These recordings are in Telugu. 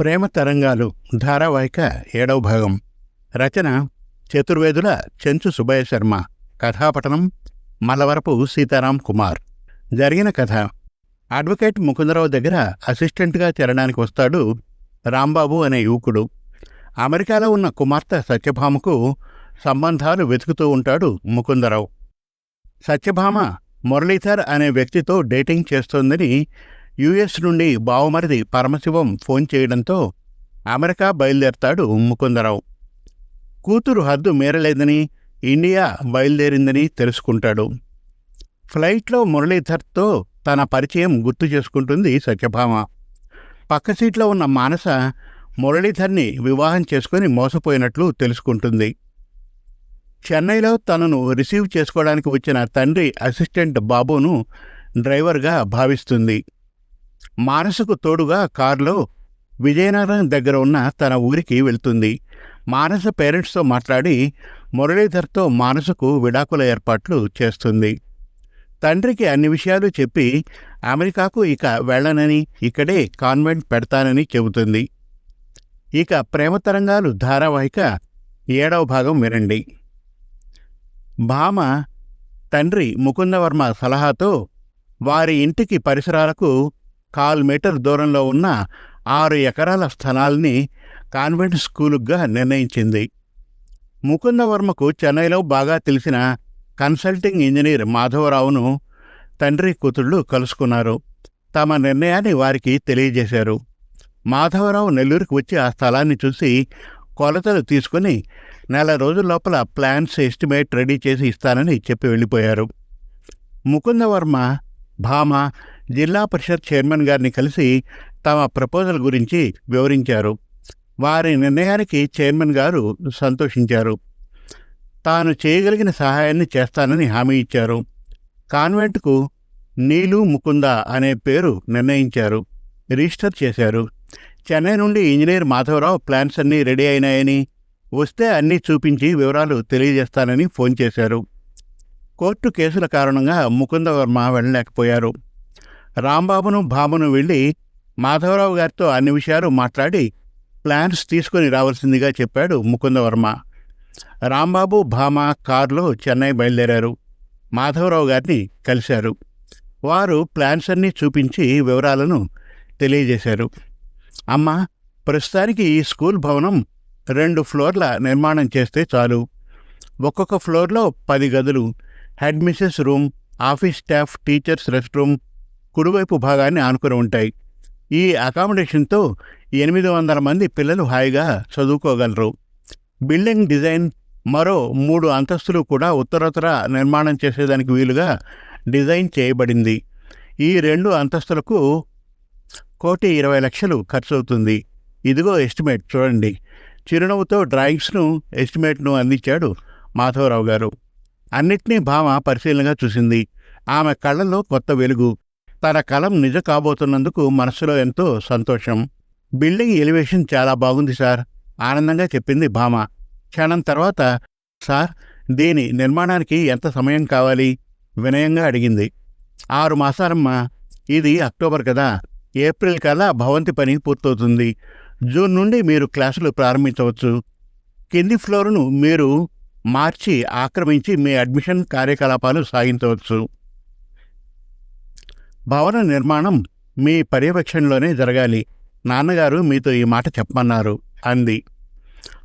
ప్రేమ తరంగాలు ధారావాహిక ఏడవ భాగం. రచన చతుర్వేదుల చెంచు సుభయశర్మ శర్మ. కథాపటనం మలవరపు సీతారాం కుమార్. జరిగిన కథ. అడ్వకేట్ ముకుందరావు దగ్గర అసిస్టెంట్గా చేరడానికి వస్తాడు రాంబాబు అనే యువకుడు. అమెరికాలో ఉన్న కుమార్తె సత్యభామకు సంబంధాలు వెతుకుతూ ఉంటాడు ముకుందరావు. సత్యభామ మురళీధర్ అనే వ్యక్తితో డేటింగ్ చేస్తోందని యుఎస్ నుండి బావమరిది పరమశివం ఫోన్ చేయడంతో అమెరికా బయలుదేరతాడు ముకుందరావు. కూతురు హద్దు మీరలేదని ఇండియా బయలుదేరిందని తెలుసుకుంటాడు. ఫ్లైట్లో మురళీధర్తో తన పరిచయం గుర్తు చేసుకుంటుంది సత్యభామ. పక్క సీట్లో ఉన్న మానస మురళీధర్ని వివాహం చేసుకుని మోసపోయినట్లు తెలుసుకుంటుంది. చెన్నైలో తనను రిసీవ్ చేసుకోవడానికి వచ్చిన తండ్రి అసిస్టెంట్ బాబును డ్రైవర్గా భావిస్తుంది. మానసకు తోడుగా కారులో విజయనగరం దగ్గర ఉన్న తన ఊరికి వెళ్తుంది. మానస పేరెంట్స్తో మాట్లాడి మురళీధర్తో మానసకు విడాకుల ఏర్పాట్లు చేస్తుంది. తండ్రికి అన్ని విషయాలు చెప్పి అమెరికాకు ఇక వెళ్ళనని ఇక్కడే కాన్వెంట్ పెడతానని చెబుతుంది. ఇక ప్రేమ తరంగాలు ధారావాహిక ఏడవ భాగం వినండి. భామ తండ్రి ముకుందవర్మ సలహాతో వారి ఇంటికి పరిసరాలకు కాల్ మీటర్ దూరంలో ఉన్న ఆరు ఎకరాల స్థలాల్ని కాన్వెంట్ స్కూలుగా నిర్ణయించింది. ముకుందవర్మకు చెన్నైలో బాగా తెలిసిన కన్సల్టింగ్ ఇంజనీర్ మాధవరావును తండ్రి కూతుళ్ళు కలుసుకున్నారు. తమ నిర్ణయాన్ని వారికి తెలియజేశారు. మాధవరావు నెల్లూరుకు వచ్చి ఆ స్థలాన్ని చూసి కొలతలు తీసుకుని నెల రోజుల లోపల ప్లాన్స్ ఎస్టిమేట్ రెడీ చేసి ఇస్తానని చెప్పి వెళ్ళిపోయారు. ముకుందవర్మ భామ జిల్లా పరిషత్ చైర్మన్ గారిని కలిసి తమ ప్రపోజల్ గురించి వివరించారు. వారి నిర్ణయానికి చైర్మన్ గారు సంతోషించారు. తాను చేయగలిగిన సహాయాన్ని చేస్తానని హామీ ఇచ్చారు. కాన్వెంట్కు నీలు ముకుంద అనే పేరు నిర్ణయించారు. రిజిస్టర్ చేశారు. చెన్నై నుండి ఇంజనీర్ మాధవరావు ప్లాన్స్ అన్నీ రెడీ అయినాయని వస్తే అన్నీ చూపించి వివరాలు తెలియజేస్తానని ఫోన్ చేశారు. కోర్టు కేసుల కారణంగా ముకుందవర్మ వెళ్ళలేకపోయారు. రాంబాబును భామను వెళ్ళి మాధవరావు గారితో అన్ని విషయాలు మాట్లాడి ప్లాన్స్ తీసుకుని రావాల్సిందిగా చెప్పాడు ముకుందవర్మ రాంబాబు భామ కారులో చెన్నై బయలుదేరారు. మాధవరావు గారిని కలిశారు. వారు ప్లాన్స్ అన్నీ చూపించి వివరాలను తెలియజేశారు. అమ్మ ప్రస్తుతానికి ఈ స్కూల్ భవనం రెండు ఫ్లోర్ల నిర్మాణం చేస్తే చాలు. ఒక్కొక్క ఫ్లోర్లో పది గదులు headmistress room office staff teachers rest room కుడివైపు భాగాన్ని ఆనుకుని ఉంటాయి. ఈ అకామిడేషన్తో ఎనిమిది వందల మంది పిల్లలు హాయిగా చదువుకోగలరు. బిల్డింగ్ డిజైన్ మరో మూడు అంతస్తులు కూడా ఉత్తరోత్తర నిర్మాణం చేసేదానికి వీలుగా డిజైన్ చేయబడింది. ఈ రెండు అంతస్తులకు కోటి ఇరవై లక్షలు ఖర్చు అవుతుంది ఇదిగో ఎస్టిమేట్ చూడండి. చిరునవ్వుతో డ్రాయింగ్స్ను ఎస్టిమేట్ను అందించాడు మాధవరావు గారు. అన్నిటినీ భామ పరిశీలనగా చూసింది. ఆమె కళ్ళలో కొత్త వెలుగు. తన కలం నిజ కాబోతున్నందుకు మనసులో ఎంతో సంతోషం. బిల్డింగ్ ఎలివేషన్ చాలా బాగుంది సార్. ఆనందంగా చెప్పింది భామ. క్షణం తర్వాత సార్ దీని నిర్మాణానికి ఎంత సమయం కావాలి? వినయంగా అడిగింది. ఆరు మాసాలమ్మా. ఇది అక్టోబర్ కదా. ఏప్రిల్ కల్లా భవంతి పని పూర్తవుతుంది. జూన్ నుండి మీరు క్లాసులు ప్రారంభించవచ్చు. కింది ఫ్లోర్ను మీరు మార్చి ఆక్రమించి మీ అడ్మిషన్ కార్యకలాపాలు సాగించవచ్చు. భవన నిర్మాణం మీ పర్యవేక్షణలోనే జరగాలి. నాన్నగారు మీతో ఈ మాట చెప్పమన్నారు అంది.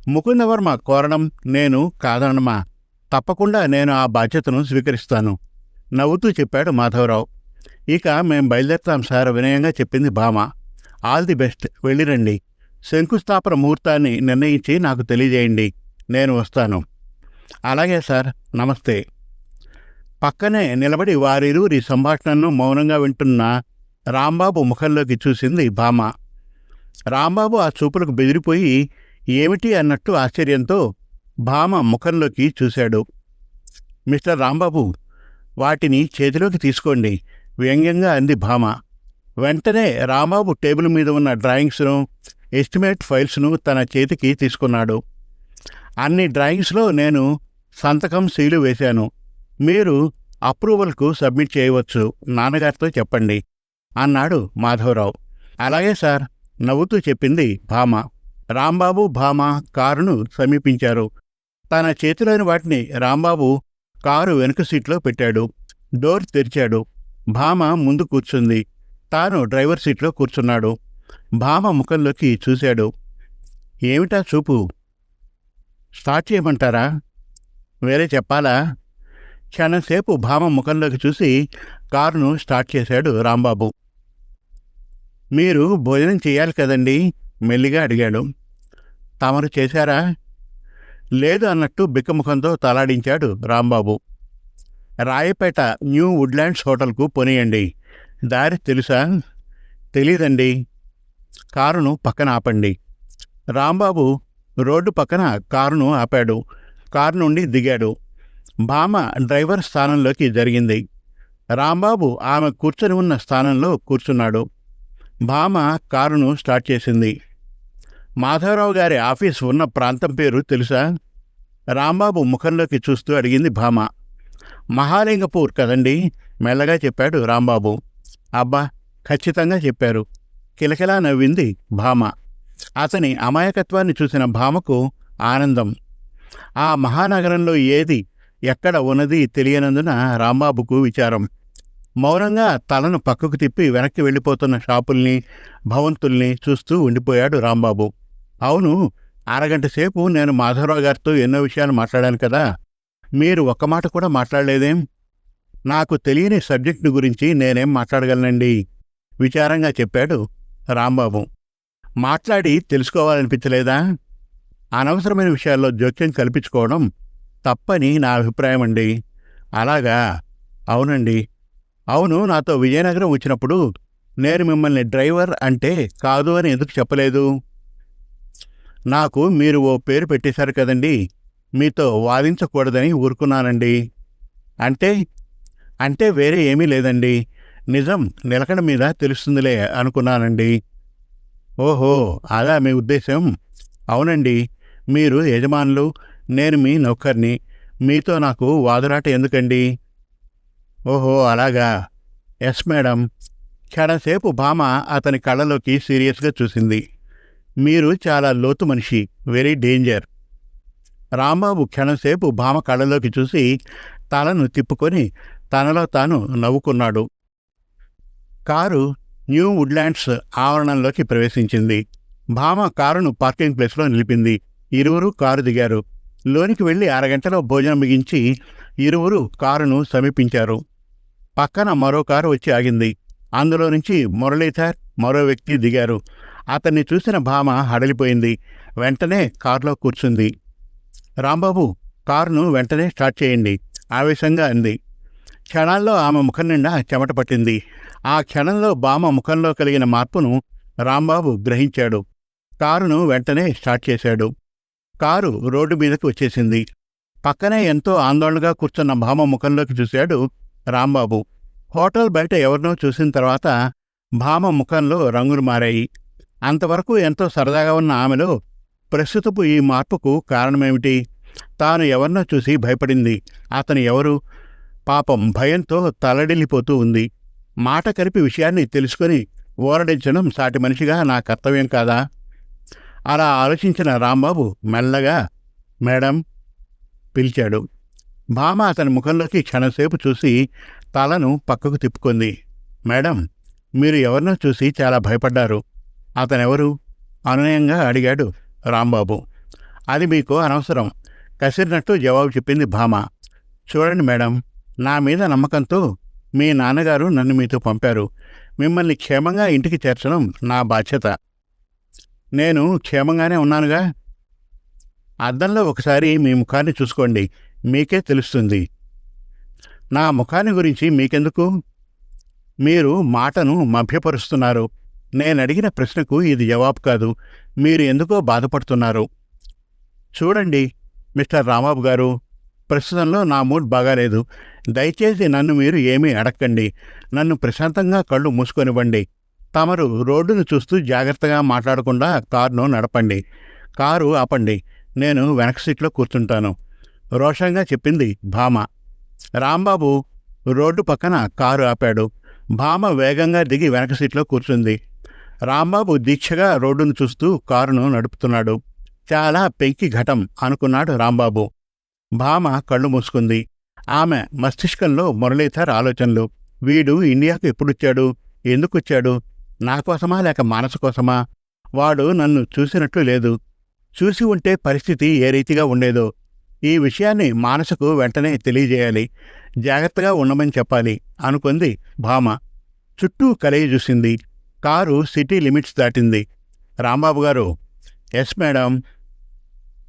ముకుందవర్మ కోరడం నేను కాదనమా తప్పకుండా నేను ఆ బాధ్యతను స్వీకరిస్తాను నవ్వుతూ చెప్పాడు మాధవరావు. ఇక మేం బయలుదేరుతాం సార్ వినయంగా చెప్పింది భామ. All the best. వెళ్ళిరండి. శంకుస్థాపన ముహూర్తాన్ని నిర్ణయించి నాకు తెలియజేయండి. నేను వస్తాను. అలాగే సార్. నమస్తే. పక్కనే నిలబడి వారిరువురి సంభాషణను మౌనంగా వింటున్న రాంబాబు ముఖంలోకి చూసింది భామ. రాంబాబు ఆ చూపులకు బెదిరిపోయి ఏమిటి? అన్నట్టు ఆశ్చర్యంతో భామ ముఖంలోకి చూశాడు. మిస్టర్ రాంబాబు వాటిని చేతిలోకి తీసుకోండి వ్యంగ్యంగా అంది భామ. వెంటనే రాంబాబు టేబుల్ మీద ఉన్న డ్రాయింగ్స్ను ఎస్టిమేట్ ఫైల్స్ను తన చేతికి తీసుకున్నాడు. అన్ని డ్రాయింగ్స్లో నేను సంతకం సీలు వేశాను. మీరు అప్రూవల్కు సబ్మిట్ చేయవచ్చు. నాన్నగారితో చెప్పండి. అన్నాడు మాధవరావు. అలాగే సార్ నవ్వుతూ చెప్పింది భామ. రాంబాబు భామ కారును సమీపించారు. తన చేతిలోని వాటిని రాంబాబు కారు వెనుక సీట్లో పెట్టాడు. డోర్ తెరిచాడు. భామ ముందు కూర్చుంది. తాను డ్రైవర్ సీట్లో కూర్చున్నాడు. భామ ముఖంలోకి చూశాడు. ఏమిటా చూపు? స్టార్ట్ చేయమంటారా? వేరే చెప్పాలా? క్షణంసేపు భామ ముఖంలోకి చూసి కారును స్టార్ట్ చేశాడు రాంబాబు. మీరు భోజనం చేయాలి కదండి? మెల్లిగా అడిగాడు. తమరు చేశారా? లేదు అన్నట్టు బిక్కముఖంతో తలాడించాడు రాంబాబు. రాయపేట న్యూ వుడ్లాండ్స్ హోటల్కు పోనీయండి. దారి తెలుసా? తెలీదండి. కారును పక్కన ఆపండి. రాంబాబు రోడ్డు పక్కన కారును ఆపాడు. కారు నుండి దిగాడు. భామ డ్రైవర్ స్థానంలోకి జరిగింది. రాంబాబు ఆమె కూర్చొని ఉన్న స్థానంలో కూర్చున్నాడు. భామ కారును స్టార్ట్ చేసింది. మాధవరావు గారి ఆఫీస్ ఉన్న ప్రాంతం పేరు తెలుసా? రాంబాబు ముఖంలోకి చూస్తూ అడిగింది భామ మహాలింగపూర్ కదండి? మెల్లగా చెప్పాడు రాంబాబు. అబ్బా ఖచ్చితంగా చెప్పారు. కిలకిలా నవ్వింది భామ అతని అమాయకత్వాన్ని చూసిన భామకు ఆనందం. ఆ మహానగరంలో ఏది ఎక్కడ ఉన్నది తెలియనందున రాంబాబుకు విచారం. మౌనంగా తలను పక్కకు తిప్పి వెనక్కి వెళ్ళిపోతున్న షాపుల్ని భవంతుల్ని చూస్తూ ఉండిపోయాడు రాంబాబు. అవును అరగంట సేపు నేను మాధవరావు గారితో ఎన్నో విషయాలు మాట్లాడాను కదా. మీరు ఒక్క మాట కూడా మాట్లాడలేదేం? నాకు తెలియని సబ్జెక్టు గురించి నేనేం మాట్లాడగలనండి? విచారంగా చెప్పాడు రాంబాబు. మాట్లాడి తెలుసుకోవాలనిపించలేదా? అనవసరమైన విషయాల్లో జోక్యం కల్పించుకోవడం తప్పని నా అభిప్రాయం అండి. అలాగా? అవునండి. అవును నాతో విజయనగరం వచ్చినప్పుడు నేను మిమ్మల్ని డ్రైవర్ అంటే కాదు అని ఎందుకు చెప్పలేదు? నాకు మీరు ఓ పేరు పెట్టేశారు కదండి. మీతో వాదించకూడదని ఊరుకున్నానండి. అంటే అంటే వేరే ఏమీ లేదండి. నిజం నిలకడ మీద తెలుస్తుందిలే అనుకున్నానండి. ఓహో అలా మీ ఉద్దేశం అవునండి. మీరు యజమానులు నేను మీ నౌకర్ని. మీతో నాకు వాదురాట ఎందుకండి? ఓహో అలాగా. Yes madam. క్షణసేపు భామ అతని కళ్ళలోకి సీరియస్గా చూసింది. మీరు చాలా లోతు మనిషి. Very danger. రాంబాబు క్షణంసేపు భామ కళ్ళలోకి చూసి తలను తిప్పుకొని తనలో తాను నవ్వుకున్నాడు. కారు న్యూ వుడ్లాండ్స్ ఆవరణంలోకి ప్రవేశించింది. భామ కారును పార్కింగ్ ప్లేస్లో నిలిపింది. ఇరువురు కారు దిగారు. లోనికి వెళ్ళి అరగంటలో భోజనం ముగించి ఇరువురు కారును సమీపించారు. పక్కన మరో కారు వచ్చి ఆగింది. అందులో నుంచి మురళీధర్ మరో వ్యక్తి దిగారు. అతన్ని చూసిన భామ హడలిపోయింది. వెంటనే కారులో కూర్చుంది. రాంబాబు కారును వెంటనే స్టార్ట్ చేయండి ఆవేశంగా అంది. క్షణాల్లో ఆమె ముఖం నిండా చెమట పట్టింది. ఆ క్షణంలో బామ ముఖంలో కలిగిన మార్పును రాంబాబు గ్రహించాడు. కారును వెంటనే స్టార్ట్ చేశాడు. కారు రోడ్డు మీదకి వచ్చేసింది. పక్కనే ఎంతో ఆందోళనగా కూర్చున్న భామ ముఖంలోకి చూశాడు రాంబాబు. హోటల్ బయట ఎవరినో చూసిన తర్వాత భామ ముఖంలో రంగులు మారాయి. అంతవరకు ఎంతో సరదాగా ఉన్న ఆమెలో ప్రస్తుతపు ఈ మార్పుకు కారణమేమిటి? తాను ఎవరినో చూసి భయపడింది. అతను ఎవరు? పాపం భయంతో తలడిల్లిపోతూ ఉంది. మాట కలిపి విషయాన్ని తెలుసుకొని ఓరడించడం సాటి మనిషిగా నా కర్తవ్యం కాదా? అలా ఆలోచించిన రాంబాబు మెల్లగా మేడం పిలిచాడు. భామ అతని ముఖంలోకి క్షణసేపు చూసి తలను పక్కకు తిప్పుకుంది. మేడం మీరు ఎవరినో చూసి చాలా భయపడ్డారు. అతనెవరు? అనునయంగా అడిగాడు రాంబాబు. అది మీకు అనవసరం. కసిరినట్టు జవాబు చెప్పింది భామ. చూడండి మేడం నా మీద నమ్మకంతో మీ నాన్నగారు నన్ను మీతో పంపారు. మిమ్మల్ని క్షేమంగా ఇంటికి చేర్చడం నా బాధ్యత. నేను క్షేమంగానే ఉన్నానుగా. అద్దంలో ఒకసారి మీ ముఖాన్ని చూసుకోండి. మీకే తెలుస్తుంది. నా ముఖాన్ని గురించి మీకెందుకు? మీరు మాటను మభ్యపరుస్తున్నారు. నేనడిగిన ప్రశ్నకు ఇది జవాబు కాదు. మీరు ఎందుకో బాధపడుతున్నారు. చూడండి మిస్టర్ రామాబు గారు. ప్రస్తుతంలో నా మూడ్ బాగాలేదు. దయచేసి నన్ను మీరు ఏమీ అడక్కండి. నన్ను ప్రశాంతంగా కళ్ళు మూసుకొనివ్వండి. తమరు రోడ్డును చూస్తూ జాగ్రత్తగా మాట్లాడకుండా కారును నడపండి. కారు ఆపండి. నేను వెనక సీట్లో కూర్చుంటాను. రోషంగా చెప్పింది భామ. రాంబాబు రోడ్డు పక్కన కారు ఆపాడు. భామ వేగంగా దిగి వెనక సీట్లో కూర్చుంది. రాంబాబు దీక్షగా రోడ్డును చూస్తూ కారును నడుపుతున్నాడు. చాలా పెంకి ఘటం అనుకున్నాడు రాంబాబు. భామ కళ్ళు మూసుకుంది. ఆమె మస్తిష్కంలో మురళీధర్ ఆలోచనలు. వీడు ఇండియాకు ఎప్పుడొచ్చాడు? ఎందుకొచ్చాడు? నా కోసమా లేక మానసు కోసమా? వాడు నన్ను చూసినట్లు లేదు. చూసి ఉంటే పరిస్థితి ఏ రీతిగా ఉండేదో? ఈ విషయాన్ని మానసుకు వెంటనే తెలియజేయాలి. జాగ్రత్తగా ఉండమని చెప్పాలి అనుకుంది భామ. చుట్టూ కలయి చూసింది. కారు సిటీ లిమిట్స్ దాటింది. Rambabu garu yes madam.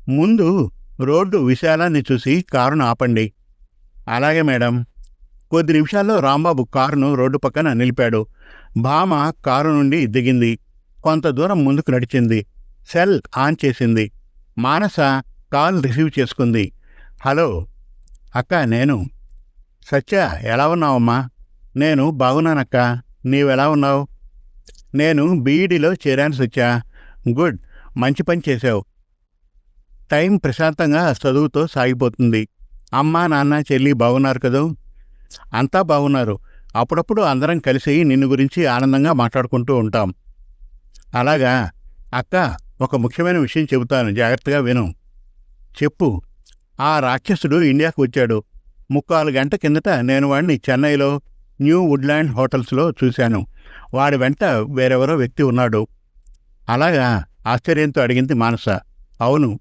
ముందు రోడ్డు విశాలాన్ని చూసి కారును ఆపండి. అలాగే మేడం. కొద్ది నిమిషాల్లో రాంబాబు కారును రోడ్డు పక్కన నిలిపాడు. భామ కారు నుండి దిగింది. కొంత దూరం ముందుకు నడిచింది. సెల్ ఆన్ చేసింది. మానస కాల్ రిసీవ్ చేసుకుంది. హలో అక్క నేను. సత్య ఎలా ఉన్నావమ్మా? నేను బాగున్నానక్క. నీవెలా ఉన్నావు? నేను బీఈడీలో చేరాను సత్య. గుడ్. మంచి పని చేశావు. టైం ప్రశాంతంగా చదువుతో సాగిపోతుంది. అమ్మ నాన్న చెల్లి బాగున్నారు కదూ? అంతా బాగున్నారు. అప్పుడప్పుడు అందరం కలిసి నిన్ను గురించి ఆనందంగా మాట్లాడుకుంటూ ఉంటాం. అలాగా? అక్క ఒక ముఖ్యమైన విషయం చెబుతాను. జాగ్రత్తగా విను. చెప్పు. ఆ రాక్షసుడు ఇండియాకు వచ్చాడు. ముక్కాలు గంట కిందట నేను వాడిని చెన్నైలో న్యూ వుడ్లాండ్ హోటల్స్లో చూశాను. వాడి వెంట వేరెవరో వ్యక్తి ఉన్నాడు. అలాగా? ఆశ్చర్యంతో అడిగింది మానస. అవును.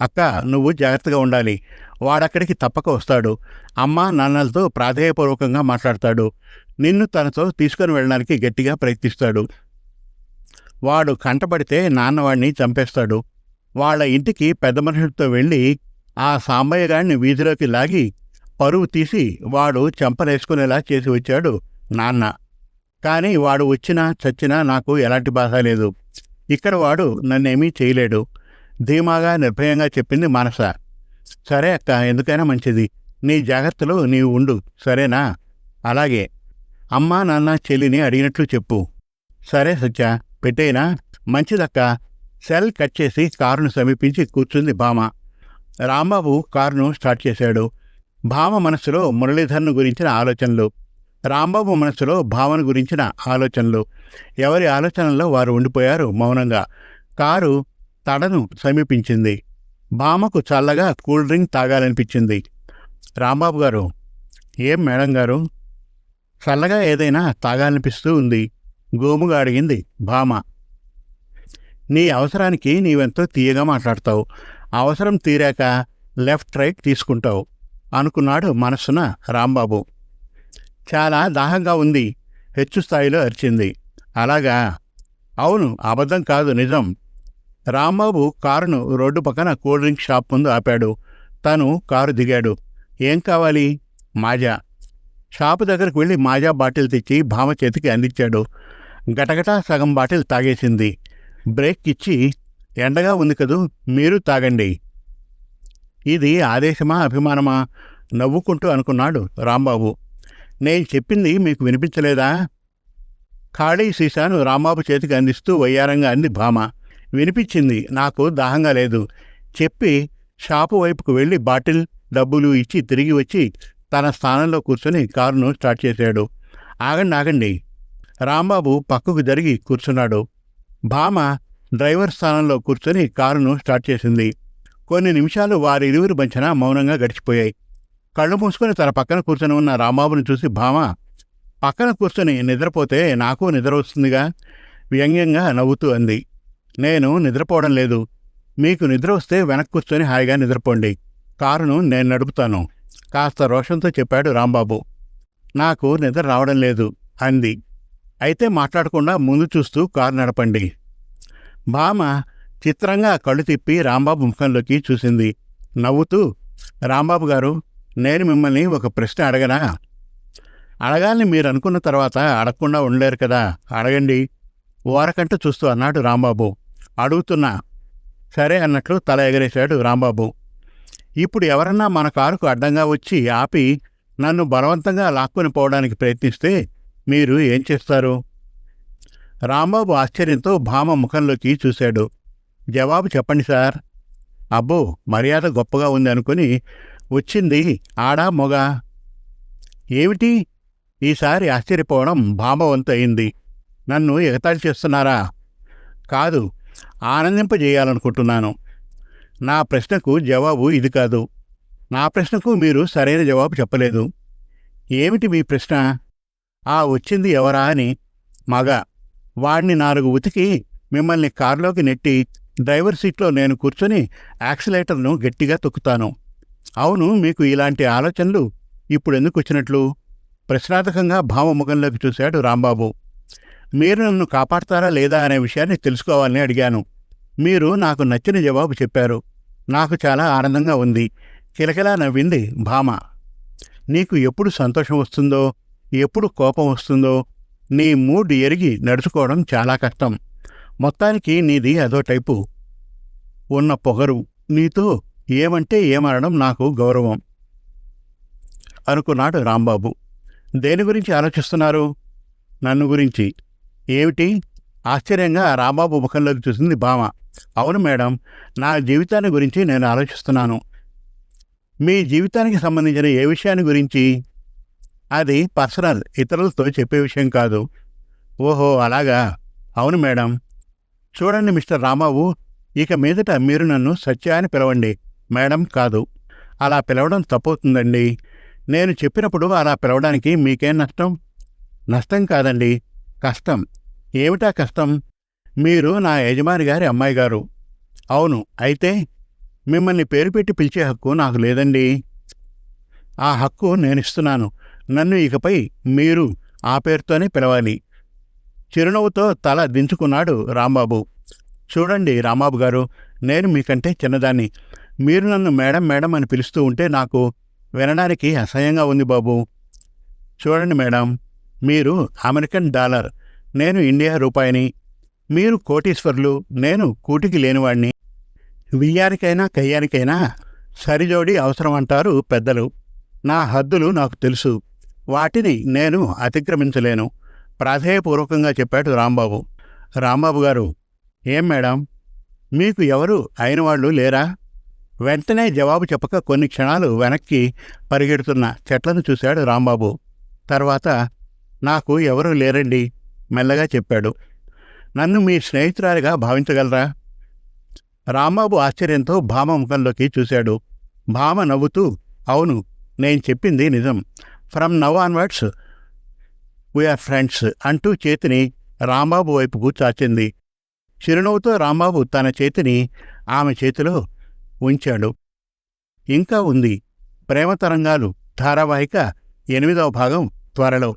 అక్క నువ్వు జాగ్రత్తగా ఉండాలి. వాడక్కడికి తప్పక వస్తాడు. అమ్మ నాన్నలతో ప్రాధేయపూర్వకంగా మాట్లాడతాడు. నిన్ను తనతో తీసుకొని వెళ్ళడానికి గట్టిగా ప్రయత్నిస్తాడు. వాడు కంటపడితే నాన్నవాడిని చంపేస్తాడు. వాళ్ళ ఇంటికి పెద్ద మనుషులతో వెళ్ళి ఆ సాంబయ్యగాడిని వీధిలోకి లాగి పరువు తీసి వాడు చెంపలేసుకునేలా చేసి వచ్చాడు నాన్న. కానీ వాడు వచ్చినా చచ్చినా నాకు ఎలాంటి బాధ లేదు. ఇక్కడ వాడు నన్నేమీ చేయలేడు. ధీమాగా నిర్భయంగా చెప్పింది మానస. సరే అక్క ఎందుకైనా మంచిది. నీ జాగ్రత్తలో నీవు ఉండు సరేనా? అలాగే. అమ్మా నాన్న చెల్లిని అడిగినట్లు చెప్పు. సరే సత్య పెట్టేనా? మంచిదక్క. సెల్ కట్ చేసి కారును సమీపించి కూర్చుంది భామ. రాంబాబు కారును స్టార్ట్ చేశాడు. భామ మనసులో మురళీధర్ను గురించిన ఆలోచనలు. రాంబాబు మనసులో భావన గురించిన ఆలోచనలు. ఎవరి ఆలోచనల్లో వారు ఉండిపోయారు మౌనంగా. కారు తడను సమీపించింది. భామకు చల్లగా కూల్ డ్రింక్ తాగాలనిపించింది. రాంబాబు గారు ఏం మేడం గారు? చల్లగా ఏదైనా తాగాలనిపిస్తూ ఉంది గోముగా అడిగింది భామ నీ అవసరానికి నీవెంతో తీయగా మాట్లాడతావు. అవసరం తీరాక లెఫ్ట్ రైట్ తీసుకుంటావు అనుకున్నాడు మనస్సున రాంబాబు. చాలా దాహంగా ఉంది హెచ్చు స్థాయిలో అరిచింది. అలాగా? అవును అబద్ధం కాదు నిజం. రాంబాబు కారును రోడ్డు పక్కన కూల్ డ్రింక్ షాప్ ముందు ఆపాడు. తను కారు దిగాడు. ఏం కావాలి? మాజా. షాపు దగ్గరకు వెళ్ళి మాజా బాటిల్ తెచ్చి భామ చేతికి అందించాడు. గటగటా సగం బాటిల్ తాగేసింది. బ్రేక్ ఇచ్చి ఎండగా ఉంది కదూ మీరు తాగండి. ఇది ఆదేశమా అభిమానమా? నవ్వుకుంటూ అనుకున్నాడు రాంబాబు. నేను చెప్పింది మీకు వినిపించలేదా? ఖాళీ సీసాను రాంబాబు చేతికి అందిస్తూ వయ్యారంగా అంది భామ. వినిపించింది. నాకు దాహంగా లేదు. చెప్పి షాపు వైపుకు వెళ్ళి బాటిల్ డబ్బులు ఇచ్చి తిరిగి వచ్చి తన స్థానంలో కూర్చొని కారును స్టార్ట్ చేశాడు. ఆగండి ఆగండి. రాంబాబు పక్కకు జరిగి కూర్చున్నాడు. భామ డ్రైవర్ స్థానంలో కూర్చొని కారును స్టార్ట్ చేసింది. కొన్ని నిమిషాలు వారిరువురు మధ్యన మౌనంగా గడిచిపోయాయి. కళ్ళు మూసుకొని తన పక్కన కూర్చొని ఉన్న రాంబాబుని చూసి భామ పక్కన కూర్చొని నిద్రపోతే నాకు నిద్ర వస్తుందిగా? వ్యంగ్యంగా నవ్వుతూ అంది. నేను నిద్రపోవడం లేదు. మీకు నిద్ర వస్తే వెనక్కుర్చొని హాయిగా నిద్రపోండి. కారును నేను నడుపుతాను. కాస్త రోషంతో చెప్పాడు రాంబాబు. నాకు నిద్ర రావడం లేదు అంది. అయితే మాట్లాడకుండా ముందు చూస్తూ కారు నడపండి. భామ చిత్రంగా కళ్ళు తిప్పి రాంబాబు ముఖంలోకి చూసింది. నవ్వుతూ రాంబాబు గారు నేను మిమ్మల్ని ఒక ప్రశ్న అడగనా? అడగాలని మీరు అనుకున్న తర్వాత అడగకుండా ఉండలేరు కదా అడగండి. ఓరకంట చూస్తూ అన్నాడు రాంబాబు. అడుగుతున్నా. సరే అన్నట్లు తల ఎగరేశాడు రాంబాబు. ఇప్పుడు ఎవరన్నా మన కారుకు అడ్డంగా వచ్చి ఆపి నన్ను బలవంతంగా లాక్కొని పోవడానికి ప్రయత్నిస్తే మీరు ఏం చేస్తారు? రాంబాబు ఆశ్చర్యంతో భామ ముఖంలోకి చూశాడు. జవాబు చెప్పండి సార్. అబ్బో మర్యాద గొప్పగా ఉంది అనుకుని వచ్చింది ఆడా మొగ? ఏమిటి? ఈసారి ఆశ్చర్యపోవడం భామ వంతు అయింది నన్ను ఎగతాళి చేస్తున్నారా? కాదు ఆనందింపజేయాలనుకుంటున్నాను. నా ప్రశ్నకు జవాబు ఇది కాదు. నా ప్రశ్నకు మీరు సరైన జవాబు చెప్పలేదు. ఏమిటి మీ ప్రశ్న? ఆ వచ్చింది ఎవరా అని. మగ. వాడిని నాలుగు ఉతికి మిమ్మల్ని కారులోకి నెట్టి డ్రైవర్ సీట్లో నేను కూర్చొని యాక్సిలేటర్ను గట్టిగా తొక్కుతాను. అవును మీకు ఇలాంటి ఆలోచనలు ఇప్పుడు ఎందుకు వచ్చినట్లు? ప్రశ్నార్థకంగా భావముఖంలోకి చూశాడు రాంబాబు. మీరు నన్ను కాపాడతారా లేదా అనే విషయాన్ని తెలుసుకోవాలని అడిగాను. మీరు నాకు నచ్చిన జవాబు చెప్పారు. నాకు చాలా ఆనందంగా ఉంది. కిలకిలా నవ్వింది భామ. నీకు ఎప్పుడు సంతోషం వస్తుందో ఎప్పుడు కోపం వస్తుందో నీ మూడ్ ఎరిగి నడుచుకోవడం చాలా కష్టం. మొత్తానికి నీది అదో టైపు. ఉన్న పొగరు నీతో ఏమంటే ఏమనడం నాకు గౌరవం. అనుకున్నాడు రాంబాబు. దేని గురించి ఆలోచిస్తున్నారు? నన్ను గురించి. ఏమిటి? ఆశ్చర్యంగా రాంబాబు ముఖంలోకి చూసింది భామ. అవును మేడం నా జీవితాన్ని గురించి నేను ఆలోచిస్తున్నాను. మీ జీవితానికి సంబంధించిన ఏ విషయాన్ని గురించి? అది పర్సనల్ ఇతరులతో చెప్పే విషయం కాదు. ఓహో అలాగా? అవును మేడం. చూడండి మిస్టర్ రామావు ఇక మీదట మీరు నన్ను సత్య అని పిలవండి. మేడం కాదు. అలా పిలవడం తప్పవుతుందండి. నేను చెప్పినప్పుడు అలా పిలవడానికి మీకేం నష్టం? నష్టం కాదండి. కష్టం. ఏమిటా కష్టం? మీరు నా యజమాని గారి అమ్మాయి గారు. అవును అయితే మిమ్మల్ని పేరు పెట్టి పిలిచే హక్కు నాకు లేదండి. ఆ హక్కు నేనిస్తున్నాను. నన్ను ఇకపై మీరు ఆ పేరుతోనే పిలవాలి. చిరునవ్వుతో తల దించుకున్నాడు రాంబాబు. చూడండి రాంబాబు గారు నేను మీకంటే చిన్నదాన్ని. మీరు నన్ను మేడం మేడం అని పిలుస్తూ ఉంటే నాకు వినడానికి అసహ్యంగా ఉంది బాబు. చూడండి మేడం మీరు అమెరికన్ డాలర్ నేను ఇండియా రూపాయిని మీరు కోటీశ్వర్లు నేను కూటికి లేనివాణ్ణి. వియ్యానికైనా కయ్యానికైనా సరిజోడి అవసరమంటారు పెద్దలు. నా హద్దులు నాకు తెలుసు. వాటిని నేను అతిక్రమించలేను. ప్రాధేయపూర్వకంగా చెప్పాడు రాంబాబు. రాంబాబు గారు ఏం మేడం? మీకు ఎవరు అయిన వాళ్ళు లేరా? వెంటనే జవాబు చెప్పక కొన్ని క్షణాలు వెనక్కి పరిగెడుతున్న చెట్లను చూశాడు రాంబాబు. తర్వాత నాకు ఎవరూ లేరండి? మెల్లగా చెప్పాడు. నన్ను మీ స్నేహితురాలిగా భావించగలరా? రాంబాబు ఆశ్చర్యంతో భామ ముఖంలోకి చూశాడు. భామ నవ్వుతూ అవును నేను చెప్పింది నిజం. From now onwards we are friends అంటూ చేతిని రాంబాబు వైపుకు చాచింది. చిరునవ్వుతో రాంబాబు తన చేతిని ఆమె చేతిలో ఉంచాడు. ఇంకా ఉంది ప్రేమ తరంగాలు ధారావాహిక ఎనిమిదవ భాగం త్వరలో.